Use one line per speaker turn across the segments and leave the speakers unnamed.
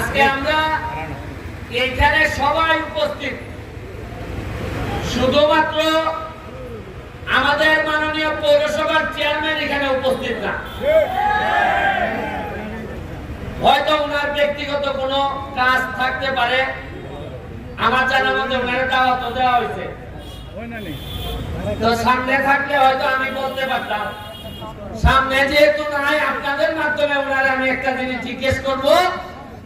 আজকে আমরা এইখানে সবাই উপস্থিত। শুধুমাত্র আমাদের মাননীয় পৌরসভার চেয়ারম্যান এখানে উপস্থিত না। হয়তো ওনার ব্যক্তিগত কোনো কাজ থাকতে পারে। আমার জানার মধ্যে ওনার দাওয়াত দেওয়া হয়েছে। তো সামনে থাকলে হয়তো আমি বলতে পারতাম। সামনে যেহেতু নাই আপনাদের মাধ্যমে ওনার আমি একটা জিনিস জিজ্ঞেস করব।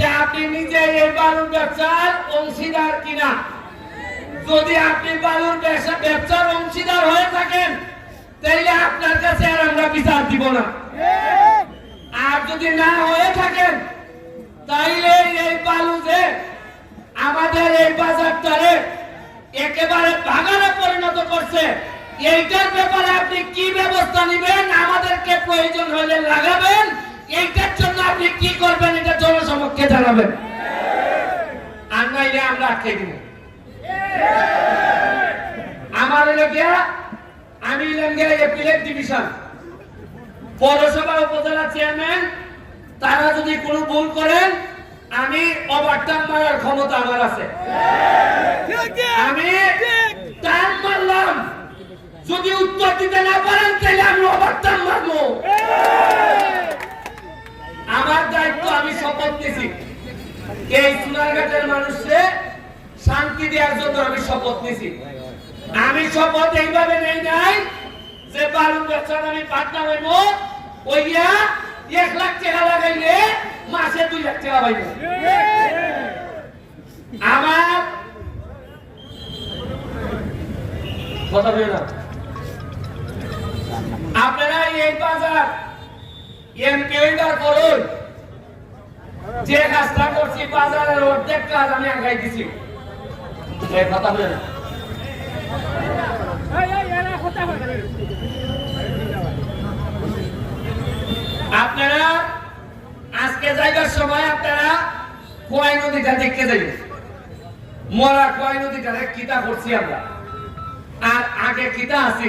যে আপনি নিজে এই বালুর ব্যবসার অংশীদার কিনা? যদি আপনি বালুর ব্যবসা ব্যবসার অংশীদার হয়ে থাকেন, তাইলে আপনার কাছে আর আমরা বিচার দিব না। আর যদি না হয়ে থাকেন, তাইলে এই বালু যে আমাদের এই বাজারটারে একেবারে বাগানে পরিণত করছে, এইটার ব্যাপারে আপনি কি ব্যবস্থা নেবেন? আমাদেরকে প্রয়োজন হলে লাগাবেন আপনি কি করবেন এটা জনসমক্ষে জানাবেন। আর নাইলে আমরা আটকে দিব। আমার গিয়া, আমি হলাম গিয়া এপিলেট ডিভিশন পৌরসভা উপজেলা চেয়ারম্যান তারা যদি কোনো ভুল করেন, আমি ওভারটার্ন মারার ক্ষমতা আমার আছে। আমি টান মারলাম। যদি উত্তর দিতে না পারেন, তাহলে আমি ওভারটার্ন মারবো আমার দায়িত্ব আমি শপথ নিয়েছি এই সোনারঘাটের মানুষকে শান্তি দেওয়ার জন্য আমি শপথ নিয়েছি আমি শপথ এইভাবে নেই নাই যে বালুর ব্যবসার আমি পার্টনার হইব ওইয়া এক লাখ টাকা লাগাইলে মাসে দুই লাখ টাকা পাইব। আমার কথা বলে না? আপনারা এই বাজার এমপিওইবার করুন। যে কাজটা করছি, বাজারের অর্ধেক কাজ আমি আগাই দিছি। আপনারা আজকে যাইবার সময় আপনারা কোয়াই নদীটা দেখতে যাইবেন। মরা কোয়াই নদীটা কিতা করছি আমরা। আর আগে কিতা আছি?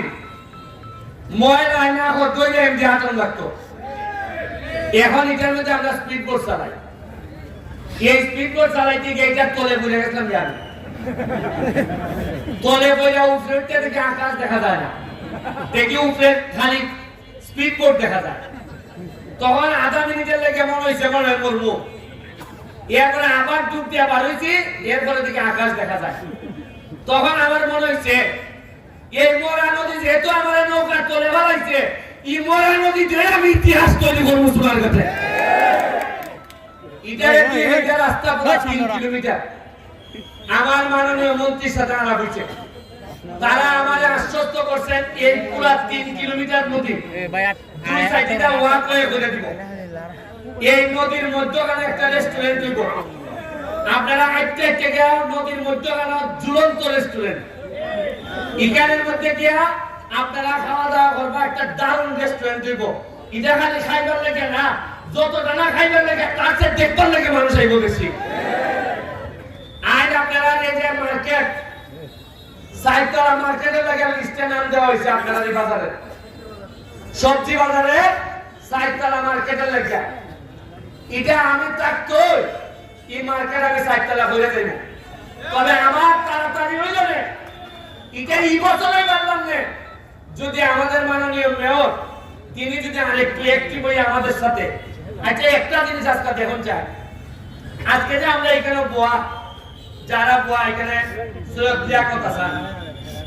এখন এটার মধ্যে আমরা স্পিড বোট চালাই। এই স্পিড বোট চালাইতে গিয়ে এটা তলে বুঝে গেছিলাম যে আমি। তলে বইয়া উপরে উঠতে দেখি আকাশ দেখা যায় না। দেখি উপরে খালি স্পিড বোট দেখা যায়। তখন আধা মিনিটের লেগে মনে হয়েছে মনে মরবো এরপরে আবার ডুব দিয়ে বার হয়েছি এরপরে দিকে আকাশ দেখা যায়। তখন আমার মনে হয়েছে এই মরা নদী যেহেতু আমার নৌকা তলে বাড়াইছে এই মরা নদী ধরে আমি ইতিহাস তৈরি করব সোনার কাছে। এটা দুই রাস্তা পুরো তিন কিলোমিটার। আমার মাননীয় মন্ত্রীর সাথে আলাপ হয়েছে। তারা আমাদের আশ্বস্ত করছেন এই পুরা তিন কিলোমিটার নদী দুই সাইডটা ওয়াক হয়ে করে দিব। এই নদীর মধ্যখানে একটা রেস্টুরেন্ট দিব আপনারা আইতে আইতে গিয়া নদীর মধ্যখানে ঝুলন্ত রেস্টুরেন্ট এখানের মধ্যে গিয়া আপনারা খাওয়া দাওয়া করবা একটা দারুণ রেস্টুরেন্ট দিব এটা খালি খাইবার লেগে না যতটা না খাইবার লেগে তার চেয়ে দেখবার লেগে মানুষ আইব বেশি আজ আপনারা এই যে মার্কেট সাইতলা মার্কেটে লাগে লিস্টে নাম দেওয়া হয়েছে আপনারা এই বাজারে। সবজি বাজারে সাইতলা মার্কেটে লেগে এটা আমি থাকতো এই মার্কেট আমি সাইতলা করে দেব তবে আমার তাড়াতাড়ি হয়ে যাবে এটা এই বছরে পারলাম না। যদি আমাদের মাননীয় মেয়র, তিনি যদি আরেকটু একটি বই আমাদের সাথে। আচ্ছা একটা জিনিস আজকে দেখুন চাই। আজকে যে আমরা এখানে বোয়া যারা বোয়া এখানে সুরত কথা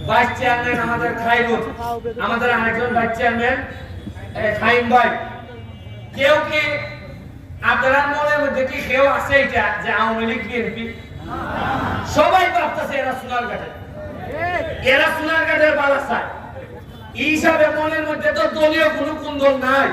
ভাইস চেয়ারম্যান আমাদের খাইরুল আমাদের আরেকজন ভাইস চেয়ারম্যান খাইম ভাই। কেউ কি আপনারা মনের মধ্যে কি কেউ আছে এটা, যে আওয়ামী লীগ, বিএনপি? সবাই ভাবতেছে এরা সোনার ঘাটে এরা সোনার ঘাটের বালাসায় এই হিসাবে মনের মধ্যে তো দলীয় কোনো কুন্দন নাই।